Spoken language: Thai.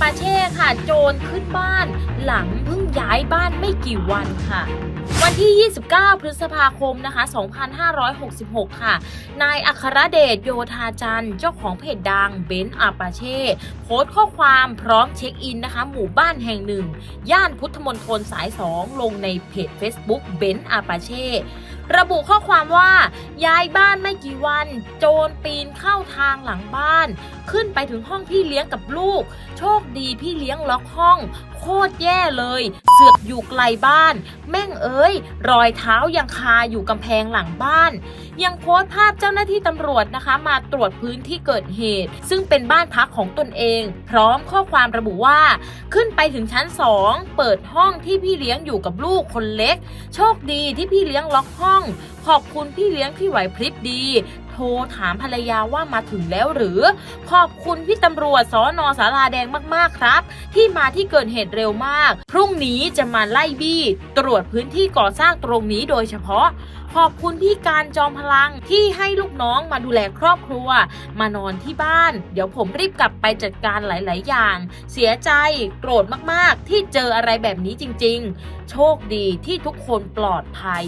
ปาเช่ค่ะ โจรขึ้นบ้าน หลังเพิ่งย้ายบ้านไม่กี่วันค่ะ วันที่ 29 พฤษภาคมนะคะ 2566 ค่ะ นายอัครเดชโยธาจันทร์เจ้าของเพจดังเบนซ์อาปาเช่โพสต์ข้อความพร้อมเช็คอินนะคะ หมู่บ้านแห่งหนึ่ง ย่านพุทธมณฑลสาย 2 ลงในเพจ Facebook เบนซ์อาปาเช่ระบุข้อความว่าย้ายบ้านไม่กี่วัน โจรปีนเข้าทางหลังบ้านขึ้นไปถึงห้องพี่เลี้ยงกับลูก โชคดีพี่เลี้ยงล็อกห้อง โคตรแย่เลย เสือกอยู่ไกลบ้าน แม่งเอ้ย รอยเท้ายังคาอยู่กำแพงหลังบ้าน ยังโพสต์ภาพเจ้าหน้าที่ตำรวจนะคะ มาตรวจพื้นที่เกิดเหตุ ซึ่งเป็นบ้านพักของตนเอง พร้อมข้อความระบุว่า ขึ้นไปถึงชั้น2เปิดห้องที่พี่เลี้ยงอยู่กับลูกคนเล็ก โชคดีที่พี่เลี้ยงล็อกห้อง ขอบคุณพี่เลี้ยงที่ไหวพริบดี โทรถามภรรยาว่ามาถึงแล้วหรือ ขอบคุณพี่ตำรวจสอนอสาราแดงมากๆครับ ที่มาที่เกิดเหตุเร็วมาก พรุ่งนี้จะมาไล่บี้ ตรวจพื้นที่ก่อสร้างตรงนี้โดยเฉพาะ ขอบคุณพี่การจอมพลังที่ให้ลูกน้องมาดูแลครอบครัว มานอนที่บ้าน เดี๋ยวผมรีบกลับไปจัดการหลาย ๆ อย่าง เสียใจโกรธมากๆ ที่เจออะไรแบบนี้จริง ๆ โชคดีที่ทุกคนปลอดภัย